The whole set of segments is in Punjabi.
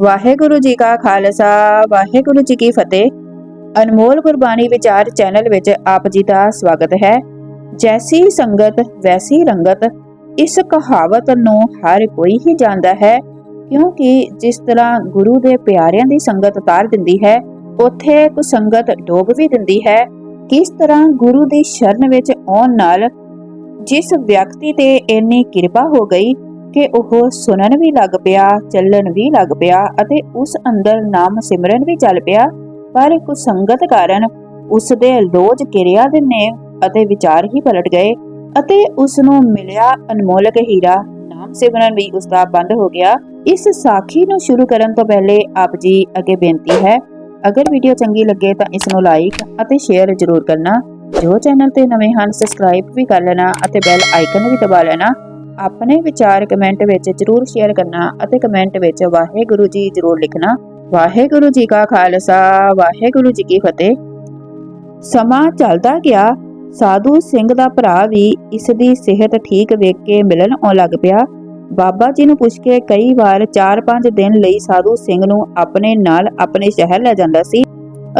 ਵਾਹਿਗੁਰੂ ਜੀ ਕਾ ਖਾਲਸਾ, ਵਾਹਿਗੁਰੂ ਜੀ ਕੀ ਫਤਿਹ। ਅਨਮੋਲ ਗੁਰਬਾਣੀ ਵਿਚਾਰ ਚੈਨਲ ਵਿੱਚ ਆਪ ਜੀ ਦਾ ਸਵਾਗਤ ਹੈ। ਜੈਸੀ ਸੰਗਤ, ਵੈਸੀ ਰੰਗਤ, ਇਸ ਕਹਾਵਤ ਨੂੰ ਹਰ ਕੋਈ ਹੀ ਜਾਣਦਾ ਹੈ, ਕਿਉਂਕਿ ਜਿਸ ਤਰ੍ਹਾਂ ਗੁਰੂ ਦੇ ਪਿਆਰਿਆਂ ਦੀ ਸੰਗਤ ਤਾਰ ਦਿੰਦੀ ਹੈ, ਉੱਥੇ ਕੁ ਸੰਗਤ ਡੋਬ ਵੀ ਦਿੰਦੀ ਹੈ। ਕਿਸ ਤਰ੍ਹਾਂ ਗੁਰੂ ਦੀ ਸ਼ਰਨ ਵਿੱਚ ਆਉਣ ਨਾਲ ਜਿਸ ਵਿਅਕਤੀ ਤੇ ਇੰਨੀ ਕਿਰਪਾ ਹੋ ਗਈ ਕਿ ਉਹ ਸੁਣਨ ਵੀ ਲੱਗ ਪਿਆ, ਚੱਲਣ ਵੀ ਲੱਗ ਪਿਆ ਅਤੇ ਉਸ ਅੰਦਰ ਨਾਮ ਸਿਮਰਨ ਵੀ ਚੱਲ ਪਿਆ। ਪਰ ਕੁ ਸੰਗਤ ਕਾਰਨ ਉਸ ਦੇ ਲੋਜ ਕਿਰਿਆ ਦੇ ਨੇ ਅਤੇ ਵਿਚਾਰ ਹੀ ਪਲਟ ਗਏ ਅਤੇ ਉਸ ਨੂੰ ਮਿਲਿਆ ਅਨਮੋਲਕ ਹੀਰਾ। ਨਾਮ ਸਿਮਰਨ ਵੀ ਉਸ ਦਾ ਬੰਦ ਹੋ ਗਿਆ। ਇਸ ਸਾਖੀ ਨੂੰ ਸ਼ੁਰੂ ਕਰਨ ਤੋਂ ਪਹਿਲੇ ਆਪ ਜੀ ਅੱਗੇ ਬੇਨਤੀ ਹੈ, ਅਗਰ ਵੀਡੀਓ ਚੰਗੀ ਲੱਗੇ ਤਾਂ ਇਸ ਨੂੰ ਲਾਈਕ ਅਤੇ ਸ਼ੇਅਰ ਜ਼ਰੂਰ ਕਰਨਾ। ਜੋ ਚੈਨਲ ਤੇ ਨਵੇਂ ਹਨ ਸਬਸਕ੍ਰਾਈਬ ਵੀ ਕਰ ਲੈਣਾ ਅਤੇ ਬੈਲ ਆਈਕਨ ਵੀ ਦਬਾ ਲੈਣਾ। ਆਪਣੇ ਵਿਚਾਰ ਕਮੈਂਟ ਵਿੱਚ ਜ਼ਰੂਰ ਸ਼ੇਅਰ ਕਰਨਾ ਅਤੇ ਕਮੈਂਟ ਵਿੱਚ ਵਾਹਿਗੁਰੂ ਜੀ ਜ਼ਰੂਰ ਲਿਖਣਾ। ਵਾਹਿਗੁਰੂ ਜੀ ਕਾ ਖਾਲਸਾ, ਵਾਹਿਗੁਰੂ ਜੀ ਕੀ ਫਤਿਹ। ਸਮਾਂ ਚੱਲਦਾ ਗਿਆ। ਸਾਧੂ ਸਿੰਘ ਦਾ ਭਰਾ ਵੀ ਇਸ ਦੀ ਸਿਹਤ ਠੀਕ ਵੇਖ ਕੇ ਮਿਲਣ ਆਉਣ ਲੱਗ ਪਿਆ। ਬਾਬਾ ਜੀ ਨੂੰ ਪੁੱਛ ਕੇ ਕਈ ਵਾਰ 4-5 ਦਿਨ ਲਈ ਸਾਧੂ ਸਿੰਘ ਨੂੰ ਆਪਣੇ ਨਾਲ ਆਪਣੇ ਸ਼ਹਿਰ ਲੈ ਜਾਂਦਾ ਸੀ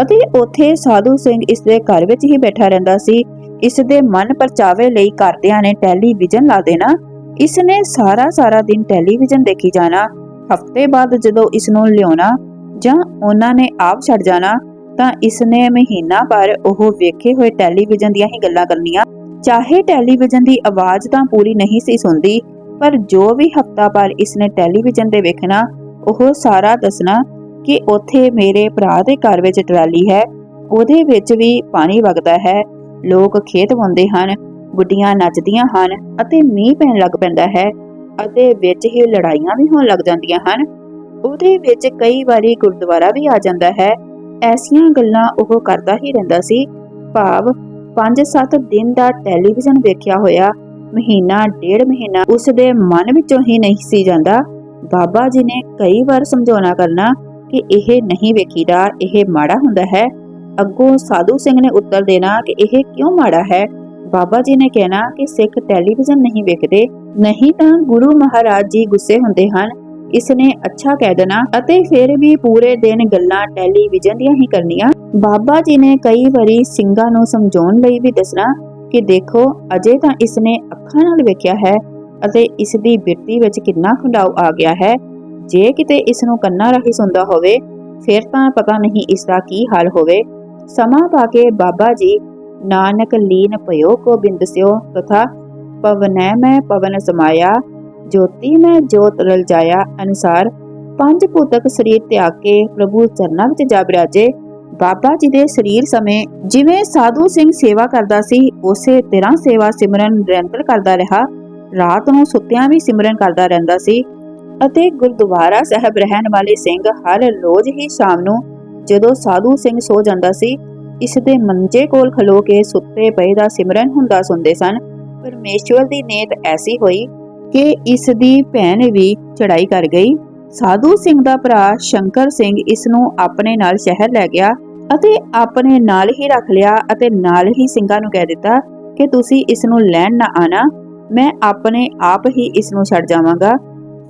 ਅਤੇ ਉੱਥੇ ਸਾਧੂ ਸਿੰਘ ਇਸ ਦੇ ਘਰ ਵਿੱਚ ਹੀ ਬੈਠਾ ਰਹਿੰਦਾ ਸੀ। ਇਸ ਦੇ ਮਨ ਪਰਚਾਵੇ ਲਈ ਘਰਦਿਆਂ ਨੇ ਟੈਲੀਵਿਜ਼ਨ ਲਾ ਦੇਣਾ। ਇਸ ਨੇ ਸਾਰਾ ਸਾਰਾ ਦਿਨ ਟੈਲੀਵਿਜ਼ਨ ਦੇਖੀ ਜਾਣਾ, ਹਫ਼ਤੇ ਬਾਅਦ ਜਦੋਂ ਇਸ ਨੂੰ ਲਿਆਉਣਾ ਜਾਂ ਉਹਨਾਂ ਨੇ ਆਪ ਛੱਡ ਜਾਣਾ, ਤਾਂ ਇਸ ਨੇ ਮਹੀਨਾ ਭਰ ਉਹ ਵੇਖੇ ਹੋਏ ਟੈਲੀਵਿਜ਼ਨ ਦੀਆਂ ਹੀ ਗੱਲਾਂ ਕਰਨੀਆਂ। ਚਾਹੇ ਟੈਲੀਵਿਜ਼ਨ ਦੀ ਆਵਾਜ਼ ਤਾਂ ਪੂਰੀ ਨਹੀਂ ਸੀ ਸੁਣਦੀ, ਪਰ ਜੋ ਵੀ ਹਫ਼ਤਾ ਭਰ ਇਸ ਨੇ ਟੈਲੀਵਿਜ਼ਨ ਤੇ ਵੇਖਣਾ, ਉਹ ਸਾਰਾ ਦੱਸਣਾ ਕਿ ਉੱਥੇ ਮੇਰੇ ਭਰਾ ਦੇ ਘਰ ਵਿੱਚ ਟਰਾਲੀ ਹੈ, ਉਹਦੇ ਵਿੱਚ ਵੀ ਪਾਣੀ ਵਗਦਾ ਹੈ। ਲੋਕ ਖੇਤ ਵਾਉਂਦੇ ਹਨ ਗੁੱਡੀਆਂ ਨੱਚਦੀਆਂ ਹਨ ਅਤੇ ਮੀਂਹ ਪੈਣ ਲੱਗ ਪੈਂਦਾ ਹੈ ਅਤੇ ਵਿੱਚ ਹੀ ਲੜਾਈਆਂ ਵੀ ਹੋਣ ਲੱਗ ਜਾਂਦੀਆਂ ਹਨ। ਉਹਦੇ ਵਿੱਚ ਕਈ ਵਾਰੀ ਗੁਰਦੁਆਰਾ ਵੀ ਆ ਜਾਂਦਾ ਹੈ। ਐਸੀਆਂ ਗੱਲਾਂ ਉਹ ਕਰਦਾ ਹੀ ਰਹਿੰਦਾ ਸੀ। ਭਾਵ 5-7 ਦਿਨ ਦਾ ਟੈਲੀਵਿਜ਼ਨ ਵੇਖਿਆ ਹੋਇਆ ਮਹੀਨਾ, ਡੇਢ ਮਹੀਨਾ ਉਸ ਦੇ ਮਨ ਵਿੱਚੋਂ ਹੀ ਨਹੀਂ ਸੀ ਜਾਂਦਾ। ਬਾਬਾ ਜੀ ਨੇ ਕਈ ਵਾਰ ਸਮਝਾਉਣਾ ਕਰਨਾ ਕਿ ਇਹ ਨਹੀਂ ਵੇਖੀਦਾ, ਇਹ ਮਾੜਾ ਹੁੰਦਾ ਹੈ। ਅੱਗੋਂ ਸਾਧੂ ਸਿੰਘ ਨੇ ਉੱਤਰ ਦੇਣਾ ਕਿ ਇਹ ਕਿਉਂ ਮਾੜਾ ਹੈ? ਬਾਬਾ ਜੀ ਨੇ ਕਹਿਣਾ ਕਿ ਸਿੱਖ ਟੈਲੀਵਿਜ਼ਨ ਨਹੀਂ ਵੇਖਦੇ, ਨਹੀਂ ਤਾਂ ਗੁਰੂ ਮਹਾਰਾਜ ਜੀ ਗੁੱਸੇ ਹੁੰਦੇ ਹਨ। ਇਸ ਨੇ ਅੱਛਾ ਕਹਿ ਦੇਣਾ ਅਤੇ ਫਿਰ ਵੀ ਪੂਰੇ ਦਿਨ ਗੱਲਾਂ ਟੈਲੀਵਿਜ਼ਨ ਦੀਆਂ ਹੀ ਕਰਨੀਆਂ। ਬਾਬਾ ਜੀ ਨੇ ਕਈ ਵਾਰੀ ਸਿੰਘਾਂ ਨੂੰ ਸਮਝਾਉਣ ਲਈ ਵੀ ਦੱਸਣਾ ਕਿ ਦੇਖੋ, ਅਜੇ ਤਾਂ ਇਸ ਨੇ ਅੱਖਾਂ ਨਾਲ ਵੇਖਿਆ ਹੈ ਅਤੇ ਇਸ ਦੀ ਬਿਰਤੀ ਵਿੱਚ ਕਿੰਨਾ ਖੰਡਾਓ ਆ ਗਿਆ ਹੈ। ਜੇ ਕਿਤੇ ਇਸ ਨੂੰ ਕੰਨਾਂ ਰਾਹੀਂ ਸੁਣਦਾ ਹੋਵੇ, ਫਿਰ ਤਾਂ ਪਤਾ ਨਹੀਂ ਇਸ ਦਾ ਕੀ ਹਾਲ ਹੋਵੇ। ਸਮਾਂ ਪਾ ਕੇ ਬਾਬਾ ਜੀ ਨਾਨਕ ਲੀਨ ਭਇਓ ਗੋਬਿੰਦ ਸਿਓ, ਤਥਾ ਪਵਨੈ ਮੈਂ ਪਵਨ ਸਮਾਇਆ, ਜੋਤੀ ਮੈਂ ਜੋਤ ਰਲ ਅਨੁਸਾਰ ਪੰਜ ਭੂਤਕ ਸਰੀਰ ਤਿਆਗ ਕੇ ਪ੍ਰਭੂ ਚਰਨਾਂ ਵਿੱਚ ਜਾ ਬਿਰਾਜੇ। ਬਾਬਾ ਜੀ ਦੇ ਸਰੀਰ ਸਮੇਂ ਜਿਵੇਂ ਸਾਧੂ ਸਿੰਘ ਸੇਵਾ ਕਰਦਾ ਸੀ, ਉਸੇ ਤਰ੍ਹਾਂ ਸੇਵਾ ਸਿਮਰਨ ਨਿਰੰਤਰ ਕਰਦਾ ਰਿਹਾ। ਰਾਤ ਨੂੰ ਸੁੱਤਿਆਂ ਵੀ ਸਿਮਰਨ ਕਰਦਾ ਰਹਿੰਦਾ ਸੀ। ਅਤੇ ਗੁਰਦੁਆਰਾ ਸਾਹਿਬ ਰਹਿਣ ਵਾਲੇ ਸਿੰਘ ਹਰ ਰੋਜ਼ ਹੀ ਸ਼ਾਮ ਨੂੰ ਜਦੋਂ ਸਾਧੂ ਸਿੰਘ ਸੋ ਜਾਂਦਾ ਸੀ ਇਸ ਦੇ ਮੰਜੇ ਕੋਲ ਖਲੋ ਕੇ ਸੁੱਤੇ ਪਏ ਦਾ ਸਿਮਰਨ ਹੁੰਦਾ ਸੁਣਦੇ ਸਨ। ਪਰਮੇਸ਼ਵਰ ਦੀ ਨੇਤ ਐਸੀ ਹੋਈ ਕਿ ਇਸ ਦੀ ਭੈਣ ਵੀ ਚੜਾਈ ਕਰ ਗਈ। ਸਾਧੂ ਸਿੰਘ ਦਾ ਭਰਾ ਸ਼ੰਕਰ ਸਿੰਘ ਇਸ ਨੂੰ ਆਪਣੇ ਨਾਲ ਸ਼ਹਿਰ ਲੈ ਗਿਆ ਅਤੇ ਆਪਣੇ ਨਾਲ ਹੀ ਰੱਖ ਲਿਆ ਅਤੇ ਨਾਲ ਹੀ ਸਿੰਘਾਂ ਨੂੰ ਕਹਿ ਦਿੱਤਾ ਕਿ ਤੁਸੀਂ ਇਸ ਨੂੰ ਲੈਣ ਨਾ ਆਣਾ ਮੈਂ ਆਪਣੇ ਆਪ ਹੀ ਇਸ ਨੂੰ ਛੱਡ ਜਾਵਾਂਗਾ।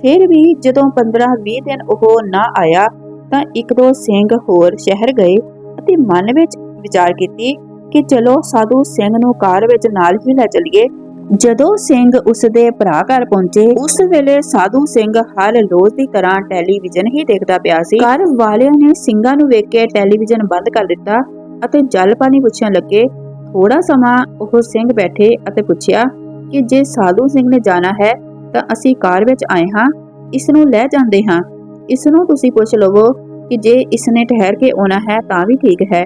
ਫਿਰ ਵੀ ਜਦੋਂ 15-20 ਦਿਨ ਉਹ ਨਾ ਆਇਆ ਤਾਂ ਇੱਕ ਦੋ ਸਿੰਘ ਹੋਰ ਸ਼ਹਿਰ ਗਏ ਅਤੇ ਮਨ ਵਿੱਚ ਵਿਚਾਰ ਕੀਤੀ ਕਿ ਚਲੋ ਸਾਧੂ ਸਿੰਘ ਨੂੰ ਕਾਰ ਵਿੱਚ ਨਾਲ ਹੀ ਲੈ ਚਲੀਏ। ਜਦੋਂ ਸਿੰਘ ਉਸ ਦੇ ਭਰਾ ਘਰ ਪਹੁੰਚੇ, ਉਸ ਵੇਲੇ ਸਾਧੂ ਸਿੰਘ ਹਰ ਰੋਜ਼ ਦੀ ਤਰ੍ਹਾਂ ਟੈਲੀਵਿਜ਼ਨ ਹੀ ਦੇਖਦਾ ਪਿਆ ਸੀ। ਘਰ ਵਾਲਿਆਂ ਨੇ ਸਿੰਘਾਂ ਨੂੰ ਵੇਖ ਕੇ ਟੈਲੀਵਿਜ਼ਨ ਬੰਦ ਕਰ ਦਿੱਤਾ ਅਤੇ ਜਲ ਪਾਣੀ ਪੁੱਛਣ ਲੱਗੇ। ਥੋੜਾ ਸਮਾਂ ਉਹ ਸਿੰਘ ਬੈਠੇ ਅਤੇ ਪੁੱਛਿਆ ਕਿ ਜੇ ਸਾਧੂ ਸਿੰਘ ਨੇ ਜਾਣਾ ਹੈ ਤਾਂ ਅਸੀਂ ਕਾਰ ਵਿੱਚ ਆਏ ਹਾਂ, ਇਸ ਨੂੰ ਲੈ ਜਾਂਦੇ ਹਾਂ। ਇਸ ਨੂੰ ਤੁਸੀਂ ਪੁੱਛ ਲਵੋ ਕਿ ਜੇ ਇਸ ਨੇ ਠਹਿਰ ਕੇ ਆਉਣਾ ਹੈ ਤਾਂ ਵੀ ਠੀਕ ਹੈ।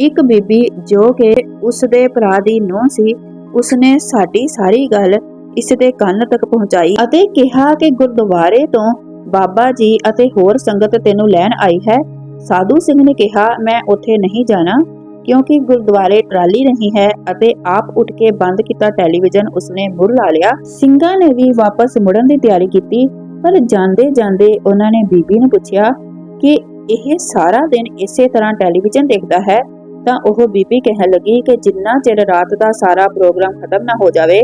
ਇੱਕ ਬੀਬੀ ਜੋ ਕਿ ਉਸ ਦੇ ਭਰਾ ਦੀ ਨੂੰਹ ਸੀ, ਉਸਨੇ ਸਾਡੀ ਸਾਰੀ ਗੱਲ ਇਸ ਦੇ ਕੰਨ ਤੱਕ ਪਹੁੰਚਾਈ ਅਤੇ ਕਿਹਾ ਕਿ ਗੁਰਦੁਆਰੇ ਤੋਂ ਬਾਬਾ ਜੀ ਅਤੇ ਹੋਰ ਸੰਗਤ ਤੈਨੂੰ ਲੈਣ ਆਈ ਹੈ। ਸਾਧੂ ਸਿੰਘ ਨੇ ਕਿਹਾ, ਮੈਂ ਉੱਥੇ ਨਹੀਂ ਜਾਣਾ, ਕਿਉਂਕਿ ਗੁਰਦੁਆਰੇ ਟਰਾਲੀ ਨਹੀਂ ਹੈ ਅਤੇ ਆਪ ਉੱਠ ਕੇ ਬੰਦ ਕੀਤਾ ਟੈਲੀਵਿਜ਼ਨ ਉਸਨੇ ਮੁੜ ਲਾ ਲਿਆ। ਸਿੰਘਾਂ ਨੇ ਵੀ ਵਾਪਸ ਮੁੜਨ ਦੀ ਤਿਆਰੀ ਕੀਤੀ, ਪਰ ਜਾਂਦੇ ਜਾਂਦੇ ਉਹਨਾਂ ਨੇ ਬੀਬੀ ਨੂੰ ਪੁੱਛਿਆ ਕਿ ਇਹ ਸਾਰਾ ਦਿਨ ਇਸੇ ਤਰ੍ਹਾਂ ਟੈਲੀਵਿਜ਼ਨ ਦੇਖਦਾ ਹੈ ਤਾਂ ਉਹ ਬੀਬੀ ਕਹਿਣ ਲੱਗੀ ਕਿ ਜਿੰਨਾ ਚਿਰ ਰਾਤ ਦਾ ਸਾਰਾ ਪ੍ਰੋਗਰਾਮ ਖਤਮ ਨਾ ਹੋ ਜਾਵੇ,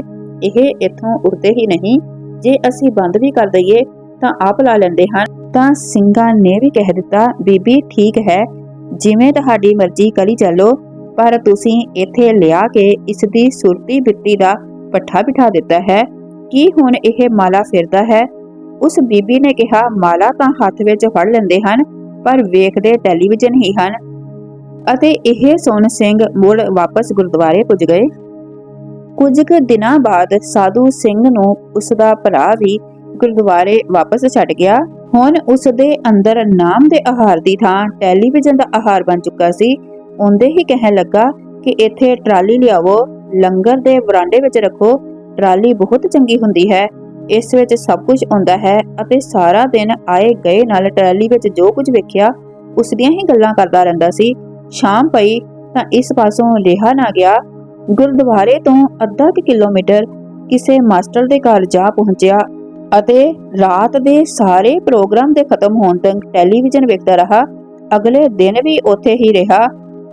ਇਹ ਇੱਥੋਂ ਉੱਠਦੇ ਹੀ ਨਹੀਂ। ਜੇ ਅਸੀਂ ਬੰਦ ਵੀ ਕਰ ਦਈਏ, ਤਾਂ ਆਪ ਲਾ ਲੈਂਦੇ ਹਨ। ਤਾਂ ਸਿੰਘਾਂ ਨੇ ਵੀ ਕਹਿ ਦਿੱਤਾ, ਬੀਬੀ ਠੀਕ ਹੈ, ਜਿਵੇਂ ਤੁਹਾਡੀ ਮਰਜ਼ੀ ਕਰੀ ਚੱਲੋ, ਪਰ ਤੁਸੀਂ ਇੱਥੇ ਲਿਆ ਕੇ ਇਸ ਦੀ ਸੁਰਤੀ ਬਿਰਤੀ ਦਾ ਪੱਠਾ ਬਿਠਾ ਦਿੱਤਾ ਹੈ। ਕੀ ਹੁਣ ਇਹ ਮਾਲਾ ਫਿਰਦਾ ਹੈ? ਉਸ ਬੀਬੀ ਨੇ ਕਿਹਾ, ਮਾਲਾ ਤਾਂ ਹੱਥ ਵਿੱਚ ਫੜ ਲੈਂਦੇ ਹਨ, ਪਰ ਵੇਖਦੇ ਟੈਲੀਵਿਜ਼ਨ ਹੀ ਹਨ। ਅਤੇ ਇਹ ਸੁਣ ਸਿੰਘ ਮੁੜ ਵਾਪਸ ਗੁਰਦੁਆਰੇ ਪੁੱਜ ਗਏ। ਕੁਝ ਕੁ ਦਿਨਾਂ ਬਾਅਦ ਸਾਧੂ ਸਿੰਘ ਨੂੰ ਉਸ ਦਾ ਭਰਾ ਵੀ ਗੁਰਦੁਆਰੇ ਵਾਪਸ ਛੱਡ ਗਿਆ। ਹੁਣ ਉਸ ਦੇ ਅੰਦਰ ਨਾਮ ਦੇ ਆਹਾਰ ਦੀ ਥਾਂ ਟੈਲੀਵਿਜ਼ਨ ਦਾ ਆਹਾਰ ਬਣ ਚੁੱਕਾ ਸੀ। ਉਹਦੇ ਹੀ ਕਹਿਣ ਲੱਗਾ ਕਿ ਇੱਥੇ ਟਰਾਲੀ ਲਿਆਵੋ, ਲੰਗਰ ਦੇ ਵਰਾਂਡੇ ਵਿੱਚ ਰੱਖੋ। ਟਰਾਲੀ ਬਹੁਤ ਚੰਗੀ ਹੁੰਦੀ ਹੈ। ਇਸ ਵਿੱਚ ਸਭ ਕੁਝ ਆਉਂਦਾ ਹੈ ਅਤੇ ਸਾਰਾ ਦਿਨ ਆਏ ਗਏ ਨਾਲ ਟਰਾਲੀ ਵਿੱਚ ਜੋ ਕੁਝ ਵੇਖਿਆ ਉਸ ਦੀਆਂ ਹੀ ਗੱਲਾਂ ਕਰਦਾ ਰਹਿੰਦਾ ਸੀ। ਸ਼ਾਮ ਪਈ ਤਾਂ ਇਸ ਪਾਸੋਂ ਰਿਹਾ ਨਾ ਗਿਆ। ਗੁਰਦੁਆਰੇ ਤੋਂ ਅੱਧਾ ਕੁ ਕਿਲੋਮੀਟਰ ਕਿਸੇ ਮਾਸਟਰ ਦੇ ਘਰ ਜਾ ਪਹੁੰਚਿਆ ਅਤੇ ਰਾਤ ਦੇ ਸਾਰੇ ਪ੍ਰੋਗਰਾਮ ਦੇ ਖਤਮ ਹੋਣ ਤੱਕ ਟੈਲੀਵਿਜ਼ਨ ਵੇਖਦਾ ਰਹਾ। ਅਗਲੇ ਦਿਨ ਵੀ ਉੱਥੇ ਹੀ ਰਿਹਾ।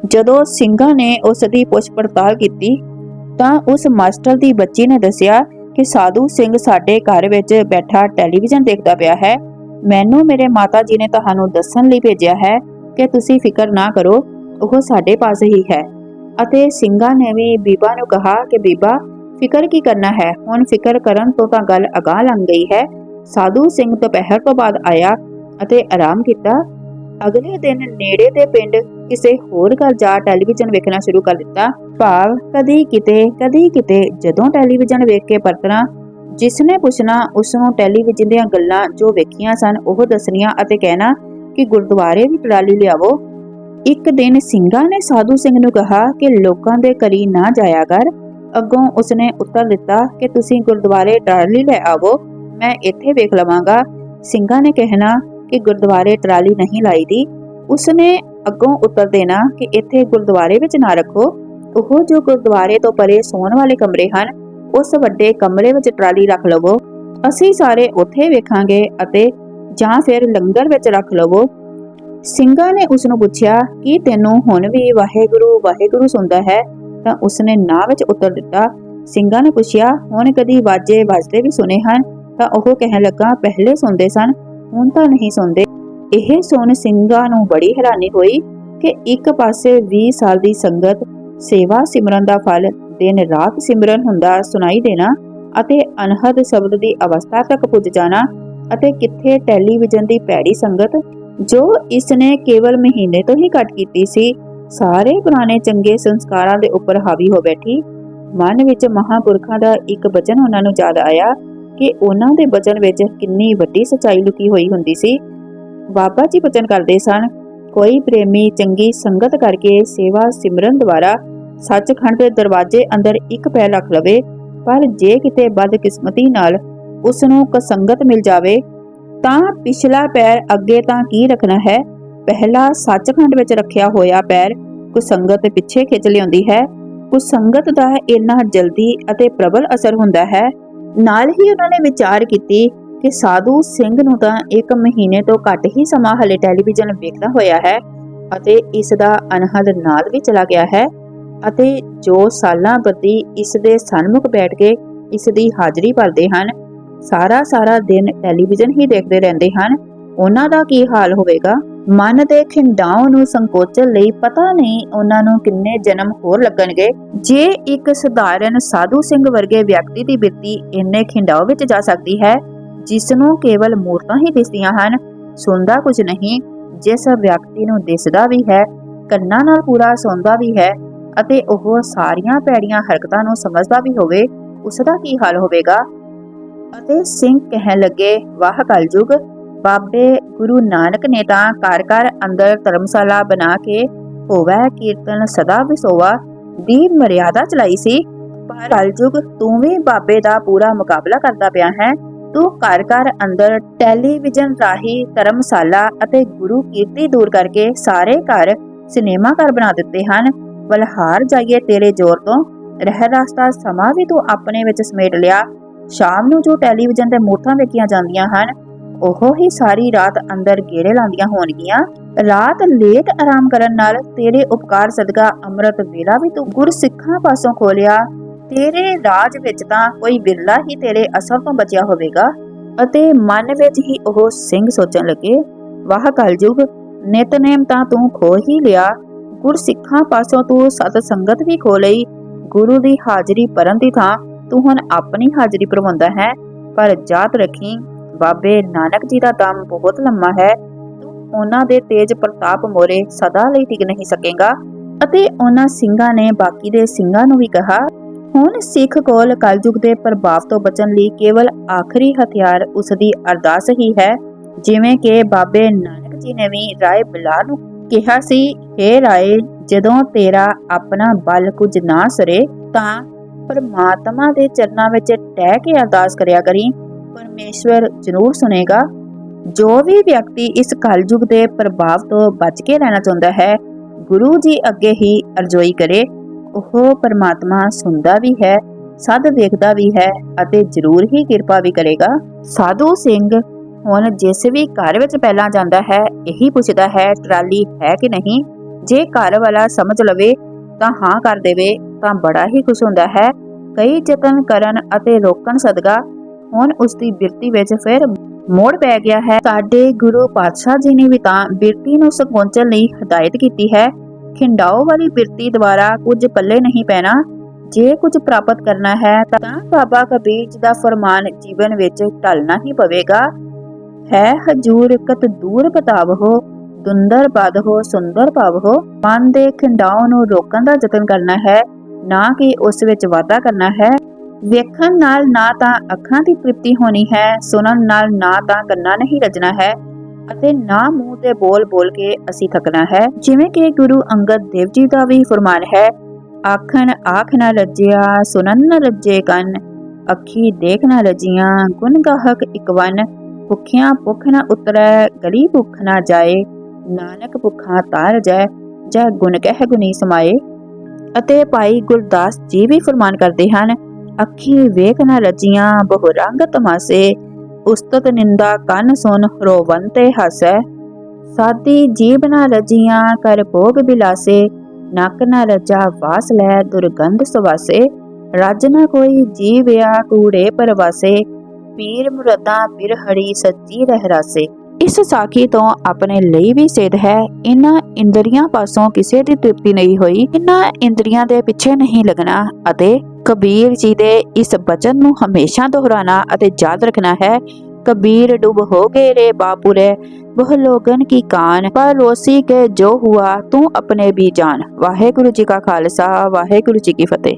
ਜਦੋਂ ਸਿੰਘਾਂ ਨੇ ਉਸ ਦੀ ਪੁੱਛ ਪੜਤਾਲ ਕੀਤੀ ਤਾਂ ਉਸ ਮਾਸਟਰ ਦੀ ਬੱਚੀ ਨੇ ਦੱਸਿਆ ਕਿ ਸਾਧੂ ਸਿੰਘ ਸਾਡੇ ਘਰ ਵਿੱਚ ਬੈਠਾ ਟੈਲੀਵਿਜ਼ਨ ਦੇਖਦਾ ਪਿਆ ਹੈ। ਮੈਨੂੰ ਮੇਰੇ ਮਾਤਾ ਜੀ ਨੇ ਤੁਹਾਨੂੰ ਦੱਸਣ ਲਈ ਭੇਜਿਆ ਹੈ ਕਿ ਤੁਸੀਂ ਫਿਕਰ ਨਾ ਕਰੋ। ਉਹ ਸਾਡੇ ਪਾਸ ਹੀ ਹੈ। ਅਤੇ ਸਿੰਘਾਂ ਨੇ ਵੀ ਬੀਬਾ ਨੂੰ ਕਿਹਾ ਕਿ ਬੀਬਾ, ਫਿਕਰ ਕੀ ਕਰਨਾ ਹੈ? ਹੁਣ ਫਿਕਰ ਕਰਨ ਤੋਂ ਤਾਂ ਗੱਲ ਅਗਾਹ ਲੰਘ ਗਈ ਹੈ। ਸਾਧੂ ਸਿੰਘ ਦੁਪਹਿਰ ਤੋਂ ਬਾਅਦ ਆਇਆ ਅਤੇ ਆਰਾਮ ਕੀਤਾ। ਅਗਲੇ ਦਿਨ ਨੇੜੇ ਦੇ ਪਿੰਡ ਕਿਸੇ ਹੋਰ ਘਰ ਜਾ ਟੈਲੀਵਿਜ਼ਨ ਵੇਖਣਾ ਸ਼ੁਰੂ ਕਰ ਦਿੱਤਾ। ਭਾਵ ਕਦੀ ਕਿਤੇ ਕਦੀ ਕਿਤੇ ਜਦੋਂ ਟੈਲੀਵਿਜ਼ਨ ਵੇਖ ਕੇ ਪਰਤਣਾ ਜਿਸ ਨੇ ਪੁੱਛਣਾ ਉਸ ਨੂੰ ਟੈਲੀਵਿਜ਼ਨ ਦੀਆਂ ਗੱਲਾਂ ਜੋ ਵੇਖੀਆਂ ਸਨ ਉਹ ਦੱਸਣੀਆਂ ਅਤੇ ਕਹਿਣਾ ਕਿ ਗੁਰਦੁਆਰੇ ਵੀ ਟਰਾਲੀ ਲਿਆਵੋ। ਇੱਕ ਦਿਨ ਸਿੰਘਾਂ ਨੇ ਸਾਧੂ ਸਿੰਘ ਨੂੰ ਕਿਹਾ ਕਿ ਲੋਕਾਂ ਦੇ ਕਰੀ ਨਾ ਜਾਇਆ ਕਰ। ਅੱਗੋਂ ਉਸਨੇ ਉੱਤਰ ਦਿੱਤਾ ਕਿ ਤੁਸੀਂ ਗੁਰਦੁਆਰੇ ਟਰਾਲੀ ਲੈ ਆਵੋ, ਮੈਂ ਇੱਥੇ ਵੇਖ ਲਵਾਂਗਾ। ਸਿੰਘਾਂ ਨੇ ਕਹਿਣਾ ਕਿ ਗੁਰਦੁਆਰੇ ਟਰਾਲੀ ਨਹੀਂ ਲਾਈਦੀ ਉਸਨੇ ਅੱਗੋਂ ਉੱਤਰ ਦੇਣਾ ਕਿ ਇੱਥੇ ਗੁਰਦੁਆਰੇ ਵਿੱਚ ਨਾ ਰੱਖੋ। ਉਹ ਜੋ ਗੁਰਦੁਆਰੇ ਤੋਂ ਪਰੇ ਸੌਣ ਵਾਲੇ ਕਮਰੇ ਹਨ, ਉਸ ਵੱਡੇ ਕਮਰੇ ਵਿੱਚ ਟਰਾਲੀ ਰੱਖ ਲਵੋ। ਅਸੀਂ ਸਾਰੇ ਉੱਥੇ ਵੇਖਾਂਗੇ ਅਤੇ ਜਾਂ ਫਿਰ ਲੰਗਰ ਵਿੱਚ ਰੱਖ ਲਵੋ। ਸਿੰਘਾਂ ਨੇ ਉਸ ਨੂੰ ਪੁੱਛਿਆ, ਕਿ ਤੈਨੂੰ ਹੁਣ ਵੀ ਵਾਹਿਗੁਰੂ ਵਾਹਿਗੁਰੂ ਸੁਣਦਾ ਹੈ? ਤਾਂ ਉਸਨੇ ਨਾ ਵਿੱਚ ਉੱਤਰ ਦਿੱਤਾ। ਸਿੰਘਾਂ ਨੇ ਪੁੱਛਿਆ, ਹੁਣ ਕਦੀ ਵਾਜੇ ਵੱਜਦੇ ਵੀ ਸੁਨੇ ਹਨ? ਤਾਂ ਉਹ ਕਹਿਣ ਲੱਗਾ, ਪਹਿਲੇ ਸੁਣਦੇ ਸਨ, ਹੁਣ ਤਾਂ ਨਹੀਂ ਸੁਣਦੇ। ਇਹ ਸੁਣ ਸਿੰਘਾਂ ਨੂੰ ਬੜੀ ਹੈਰਾਨੀ ਹੋਈ ਕਿ ਇੱਕ ਪਾਸੇ 20 ਸਾਲ ਦੀ ਸੰਗਤ ਸੇਵਾ ਸਿਮਰਨ ਦਾ ਫਲ, ਦਿਨ ਰਾਤ ਸਿਮਰਨ ਹੁੰਦਾ ਸੁਣਾਈ ਦੇਣਾ ਅਤੇ ਅਨਹਦ ਸ਼ਬਦ ਦੀ ਅਵਸਥਾ ਤੱਕ ਪੁੱਜ ਜਾਣਾ ਅਤੇ ਕਿੱਥੇ ਟੈਲੀਵਿਜ਼ਨ ਦੀ ਭੈੜੀ ਸੰਗਤ ਜੋ ਇਸ ਨੇ ਕੇਵਲ ਮਹੀਨੇ ਤੋਂ ਹੀ ਕੱਟ ਕੀਤੀ ਸੀ, ਸਾਰੇ ਪੁਰਾਣੇ ਚੰਗੇ ਸੰਸਕਾਰਾਂ ਦੇ ਉੱਪਰ ਹਾਵੀ ਹੋ ਬੈਠੀ। ਮਨ ਵਿੱਚ ਮਹਾਪੁਰਖਾਂ ਦਾ ਇੱਕ ਬਚਨ ਉਹਨਾਂ ਨੂੰ ਯਾਦ ਆਇਆ ਕਿ ਉਹਨਾਂ ਦੇ ਬਚਨ ਵਿੱਚ ਕਿੰਨੀ ਵੱਡੀ ਸਚਾਈ ਲੁਕੀ ਹੋਈ ਹੁੰਦੀ ਸੀ। ਬਾਬਾ ਜੀ ਬਚਨ ਕਰਦੇ ਸਨ, ਕੋਈ ਪ੍ਰੇਮੀ ਚੰਗੀ ਸੰਗਤ ਕਰਕੇ ਸੇਵਾ ਸਿਮਰਨ ਦੁਆਰਾ ਸੱਚਖੰਡ ਦੇ ਦਰਵਾਜ਼ੇ ਅੰਦਰ ਇੱਕ ਪੈਰ ਰੱਖ ਲਵੇ, ਪਰ ਜੇ ਕਿਤੇ ਬਦਕਿਸਮਤੀ ਨਾਲ ਉਸ ਨੂੰ ਕਸੰਗਤ ਮਿਲ ਜਾਵੇ ਤਾਂ ਪਿਛਲਾ ਪੈਰ ਅੱਗੇ ਤਾਂ ਕੀ ਰੱਖਣਾ ਹੈ? ਪਹਿਲਾ ਸੱਚਖੰਡ ਵਿੱਚ ਰੱਖਿਆ ਹੋਇਆ ਪੈਰ ਕੁਸੰਗਤ ਪਿੱਛੇ ਖਿੱਚ ਲਿਆਉਂਦੀ ਹੈ। ਕੁਸੰਗਤ ਦਾ ਇੰਨਾ ਜਲਦੀ ਅਤੇ ਪ੍ਰਬਲ ਅਸਰ ਹੁੰਦਾ ਹੈ। ਨਾਲ ਹੀ ਉਹਨਾਂ ਨੇ ਵਿਚਾਰ ਕੀਤੀ ਕਿ ਸਾਧੂ ਸਿੰਘ ਨੂੰ ਤਾਂ ਇੱਕ ਮਹੀਨੇ ਤੋਂ ਘੱਟ ਹੀ ਸਮਾਂ ਹਲੇ ਟੈਲੀਵਿਜ਼ਨ ਵੇਖਦਾ ਹੋਇਆ ਹੈ ਅਤੇ ਇਸ ਦਾ ਅਨਹਦ ਨਾਲ ਵੀ ਚਲਾ ਗਿਆ ਹੈ ਅਤੇ ਜੋ ਸਾਲਾਂ ਬੱਦੀ ਇਸ ਦੇ ਸਨਮੁਖ ਬੈਠ ਕੇ ਇਸ ਦੀ ਹਾਜ਼ਰੀ ਭਰਦੇ ਹਨ ਸਾਰਾ ਸਾਰਾ ਦਿਨ ਟੈਲੀਵਿਜ਼ਨ ਹੀ ਦੇਖਦੇ ਰਹਿੰਦੇ ਹਨ। ਉਹਨਾਂ ਦਾ ਕੀ ਹਾਲ ਹੋਵੇਗਾ? ਮਨ ਦੇ ਖਿੰਡਾਉ ਨੂੰ ਸੰਕੋਚਣ ਲਈ ਪਤਾ ਨਹੀਂ ਉਹਨਾਂ ਨੂੰ ਕਿੰਨੇ ਜਨਮ ਹੋਰ ਲੱਗਣਗੇ। ਜੇ ਇੱਕ ਸਧਾਰਨ ਸਾਧੂ ਸਿੰਘ ਵਰਗੇ ਵਿਅਕਤੀ ਦੀ ਬਿਰਤੀ ਇੰਨੇ ਖਿੰਡਾਉ ਵਿੱਚ ਜਾ ਸਕਦੀ ਹੈ ਜਿਸ ਨੂੰ ਕੇਵਲ ਮੂਰਤਾਂ ਹੀ ਦਿਸਦੀਆਂ ਹਨ, ਸੁਣਦਾ ਕੁਝ ਨਹੀਂ, ਜਿਸ ਵਿਅਕਤੀ ਨੂੰ ਦਿਸਦਾ ਵੀ ਹੈ, ਕੰਨਾਂ ਨਾਲ ਪੂਰਾ ਸੁਣਦਾ ਵੀ ਹੈ, ਅਤੇ ਉਹ ਸਾਰੀਆਂ ਪੈੜੀਆਂ ਹਰਕਤਾਂ ਨੂੰ ਸਮਝਦਾ ਵੀ ਹੋਵੇ ਉਸ ਦਾ ਕੀ ਹਾਲ ਹੋਵੇਗਾ? ਅਤੇ ਸਿੰਘ ਕਹਿਣ ਲੱਗੇ, ਵਾਹ ਕਲਯੁਗ, ਬਾਬੇ ਗੁਰੂ ਨਾਨਕ ਨੇ ਤਾਂ ਘਰ ਘਰ ਅੰਦਰ ਧਰਮਸ਼ਾਲਾ ਬਣਾ ਕੇ ਹੋਵੇ ਕੀਰਤਨ ਸਦਾ ਵਿਸੋਵਾ ਦੀ ਮਰਿਆਦਾ ਚਲਾਈ ਸੀ। ਪਰ ਕਲਯੁਗ, ਤੂੰ ਵੀ ਬਾਬੇ ਦਾ ਪੂਰਾ ਮੁਕਾਬਲਾ ਕਰਦਾ ਪਿਆ ਹੈ। ਤੂੰ ਘਰ ਘਰ ਅੰਦਰ ਟੈਲੀਵਿਜ਼ਨ ਰਾਹੀਂ ਧਰਮਸ਼ਾਲਾ ਅਤੇ ਗੁਰੂ ਕੀਰਤੀ ਦੂਰ ਕਰਕੇ ਸਾਰੇ ਘਰ ਸਿਨੇਮਾ ਘਰ ਬਣਾ ਦਿੱਤੇ ਹਨ। ਬਲਹਾਰ ਜਾਈਏ ਤੇਰੇ ਜ਼ੋਰ ਤੋਂ। ਰਹਿ ਰਸਤਾ ਸਮਾਂ ਵੀ ਤੂੰ ਆਪਣੇ ਵਿੱਚ ਸਮੇਟ ਲਿਆ। ਸ਼ਾਮ ਨੂੰ ਜੋ ਟੈਲੀਵਿਜ਼ਨ ਤੇ ਮੂਰਤਾਂ ਵੇਖੀਆਂ ਜਾਂਦੀਆਂ ਹਨ, ਉਹ ਹੀ ਸਾਰੀ ਰਾਤ ਅੰਦਰ ਗੇੜੇ ਲਾਉਂਦੀਆਂ ਹੋਣਗੀਆਂ। ਰਾਤ ਲੇਟ ਆਰਾਮ ਕਰਨ ਨਾਲ ਤੇਰੇ ਉਪਕਾਰ ਸਦਕਾ ਅੰਮ੍ਰਿਤ ਵੇਲਾ ਵੀ ਤੂੰ ਗੁਰਸਿੱਖਾਂ ਪਾਸੋਂ ਖੋਲਿਆ। ਤੇਰੇ ਰਾਜ ਵਿੱਚ ਤਾਂ ਕੋਈ ਬਿਰਲਾ ਹੀ ਤੇਰੇ ਅਸਰ ਤੋਂ ਬਚਿਆ ਹੋਵੇਗਾ। ਅਤੇ ਮਨ ਵਿੱਚ ਹੀ ਉਹ ਸਿੰਘ ਸੋਚਣ ਲੱਗੇ, ਵਾਹ ਕਲਯੁਗ, ਨਿਤਨੇਮ ਤਾਂ ਤੂੰ ਖੋ ਹੀ ਲਿਆ। ਗੁਰ ਸਿੱਖਾਂ ਪਾਸੋਂ ਤੂੰ ਸਤ ਸੰਗਤ ਵੀ ਖੋ ਲਈ। ਗੁਰੂ ਦੀ ਹਾਜ਼ਰੀ ਭਰਨ ਦੀ ਥਾਂ ਤੂੰ ਹੁਣ ਆਪਣੀ ਹਾਜ਼ਰੀ ਭਰਵਾਉਂਦਾ ਹੈ, ਪਰ ਜਾਤ ਰੱਖੀ, ਬਾਬੇ ਨਾਨਕ ਜੀ ਦਾ ਦਮ ਬਹੁਤ ਲੰਮਾ ਹੈ। ਤੂੰ ਉਹਨਾਂ ਦੇ ਤੇਜ ਪ੍ਰਤਾਪ ਮੋਰੇ ਸਦਾ ਲਈ ਟਿਕ ਨਹੀਂ ਸਕੇਗਾ। ਅਤੇ ਉਹਨਾਂ ਸਿੰਘਾਂ ਨੇ ਬਾਕੀ ਦੇ ਸਿੰਘਾਂ ਨੂੰ ਵੀ ਕਿਹਾ, ਹੁਣ ਸਿੱਖ ਕੋਲ ਕਲਯੁਗ ਦੇ ਪ੍ਰਭਾਵ ਤੋਂ ਬਚਣ ਲਈ ਕੇਵਲ ਆਖਰੀ ਹਥਿਆਰ ਉਸ ਦੀ ਅਰਦਾਸ ਹੀ ਹੈ। ਜਿਵੇਂ ਕਿ ਬਾਬੇ ਨਾਨਕ ਜੀ ਨੇ ਵੀ ਰਾਏ ਬਿਲਾਲ ਨੂੰ ਕਿਹਾ ਸੀ हे ਰਾਏ, ਜਦੋਂ ਤੇਰਾ ਆਪਣਾ ਬਲ ਕੁਝ ਨਾ ਸਰੇ, ਤਾਂ ਪਰਮਾਤਮਾ ਦੇ ਚਰਨਾਂ ਵਿੱਚ ਟਹਿ ਕੇ ਅਰਦਾਸ ਕਰਿਆ ਕਰੀ। ਪਰਮੇਸ਼ਵਰ ਜ਼ਰੂਰ ਸੁਨੇਗਾ ਜੋ ਵੀ ਵਿਅਕਤੀ ਇਸ ਕਲਯੁਗ ਦੇ ਪ੍ਰਭਾਵ ਤੋਂ ਬਚ ਕੇ ਰਹਿਣਾ ਚਾਹੁੰਦਾ ਹੈ, ਗੁਰੂ ਜੀ ਅੱਗੇ ਹੀ ਅਰਜ਼ੋਈ ਕਰੇ। ਉਹ ਪਰਮਾਤਮਾ ਸੁਣਦਾ ਵੀ ਹੈ, ਸਦ ਵੇਖਦਾ ਵੀ ਹੈ ਅਤੇ ਜ਼ਰੂਰ ਹੀ ਕਿਰਪਾ ਵੀ ਕਰੇਗਾ। ਸਾਧੂ ਸਿੰਘ ਹੁਣ ਜਿਸ ਵੀ ਘਰ ਵਿੱਚ ਪਹਿਲਾਂ ਜਾਂਦਾ ਹੈ, ਇਹੀ ਪੁੱਛਦਾ ਹੈ, ਟਰਾਲੀ ਹੈ ਕਿ ਨਹੀਂ? ਜੇ ਘਰ ਵਾਲਾ ਸਮਝ ਲਵੇ ਤਾਂ ਹਾਂ ਕਰ ਦੇਵੇ। ਤਾਂ ਬੜਾ ਹੀ ਖੁਸ਼ ਹੁੰਦਾ ਹੈ। ਕਈ ਯਤਨ ਕਰਨ ਅਤੇ ਰੋਕਣ ਸਦਕਾ ਹੁਣ ਉਸ ਦੀ ਬਿਰਤੀ ਵਿੱਚ ਫਿਰ ਮੋੜ ਪੈ ਗਿਆ ਹੈ। ਸਾਡੇ ਗੁਰੂ ਪਾਤਸ਼ਾਹ ਜੀ ਨੇ ਵੀ ਤਾਂ ਬਿਰਤੀ ਨੂੰ ਸਕੁੰਚਲ ਲਈ ਹਦਾਇਤ ਕੀਤੀ ਹੈ। ਖਿੰਡਾਓ ਵਾਲੀ ਬਿਰਤੀ ਦੁਆਰਾ ਕੁਝ ਪੱਲੇ ਨਹੀਂ ਪੈਣਾ। ਜੇ ਕੁਝ ਪ੍ਰਾਪਤ ਕਰਨਾ ਹੈ ਤਾਂ ਬਾਬਾ ਕਬੀਰ ਜੀ ਦਾ ਫਰਮਾਨ ਜੀਵਨ ਵਿੱਚ ਢਲਣਾ ਹੀ ਪਵੇਗਾ। ਹੈ ਹਜੂਰ ਕਤ ਦੂਰ ਬਤਾਵ ਹੋ, ਦੁੰਦਰ ਬਦ ਹੋ, ਸੁੰਦਰ ਭਵ ਹੋ। ਮਨ ਦੇ ਖਿੰਡਾਓ ਨੂੰ ਰੋਕਣ ਦਾ ਯਤਨ ਕਰਨਾ ਹੈ। ਨਾ ਕਿ ਉਸ ਵਿੱਚ ਵਾਧਾ ਕਰਨਾ ਹੈ। ਵੇਖਣ ਨਾਲ ਨਾ ਤਾਂ ਅੱਖਾਂ ਦੀ ਤ੍ਰਿਪਤੀ ਹੋਣੀ ਹੈ, ਸੁਣਨ ਨਾਲ ਨਾ ਤਾਂ ਕੰਨਾਂ ਨਹੀਂ ਰਜਣਾ ਹੈ ਅਤੇ ਨਾ ਮੂੰਹ ਤੇ ਬੋਲ ਬੋਲ ਕੇ ਅਸੀਂ ਥਕਣਾ ਹੈ। ਜਿਵੇਂ ਕਿ ਗੁਰੂ ਅੰਗਦ ਦੇਵ ਜੀ ਦਾ ਵੀ ਫਰਮਾਨ ਹੈ, ਆਖਣ ਆਖ ਨਾ ਰੱਜਿਆ, ਸੁਣਨ ਨਾ ਰੱਜੇ ਕੰਨ, ਅੱਖੀ ਦੇਖ ਨਾ ਰਜੀਆਂ, ਗੁਣ ਗਾਹਕ ਇਕਵਨ ਭੁੱਖਿਆਂ ਭੁੱਖ ਨਾ ਉਤਰੈ, ਗਲੀ ਭੁੱਖ ਨਾ ਜਾਏ, ਨਾਨਕ ਭੁੱਖਾਂ ਤਾਰ ਜੈ ਜੈ ਗੁਣ ਕਹਿ ਗੁਣੀ ਸਮਾਏ। ਅਤੇ ਭਾਈ ਗੁਰਦਾਸ ਜੀ ਵੀ ਫਰਮਾਨ ਕਰਦੇ ਹਨ, ਅੱਖੀ ਵੇਖ ਨਾ ਰਜੀਆਂ ਬਹੁ ਰੰਗ ਤਮਾਸੇ, ਉਸਤਤ ਨਿੰਦਾ ਕੰਨ ਸੁਨ ਰੋਵੰਤੇ ਹਸੈ। ਸਾਦੀ ਜੀਬ ਨਾ ਰਜੀਆਂ ਕਰ ਭੋਗ ਬਿਲਾਸੇ, ਨੱਕ ਨਾ ਰਜਾ ਵਾਸ ਲੈ ਦੁਰਗੰਧ ਸਵਾਸੇ। ਰਜ ਨਾ ਕੋਈ ਜੀਵਿਆ ਕੂੜੇ ਪਰਵਾਸੇ, ਪੀਰ ਮੁਰਦਾ ਬਿਰਹੜੀ ਸੱਚੀ ਰਹਿਰਾਸੇ। ਇਸ ਸਾਖੀ ਤੋਂ ਆਪਣੇ ਲਈ ਵੀ ਸਿੱਧ ਹੈ। ਇਹਨਾਂ ਇੰਦਰੀਆਂ ਪਾਸੋਂ ਕਿਸੇ ਦੀ ਤ੍ਰਿਪਤੀ ਨਹੀਂ ਹੋਈ। ਇਹਨਾਂ ਇੰਦਰੀਆਂ ਦੇ ਪਿੱਛੇ ਨਹੀਂ ਲੱਗਣਾ ਅਤੇ ਕਬੀਰ ਜੀ ਦੇ ਇਸ ਬਚਨ ਨੂੰ ਹਮੇਸ਼ਾ ਦੁਹਰਾਣਾ ਅਤੇ ਯਾਦ ਰੱਖਣਾ ਹੈ। ਕਬੀਰ ਡੁਬ ਹੋ ਗਏ ਰੇ ਬਾਪੂ ਰੇ, ਬਹੁ ਲੋਗਨ ਕੀ ਕਾਨ, ਪਰ ਰੋਸੀ ਕੇ ਜੋ ਹੁਆ ਤੂੰ ਆਪਣੇ ਵੀ ਜਾਣ ਵਾਹਿਗੁਰੂ ਜੀ ਕਾ ਖਾਲਸਾ, ਵਾਹਿਗੁਰੂ ਜੀ ਕੀ ਫਤਿਹ।